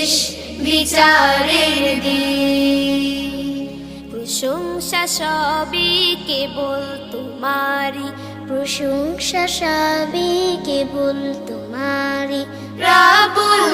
শেষ বিচারের দিন। প্রশংসা সবই কেবল তোমারি প্রশংসা সবই কেবল তোমারি রাবুল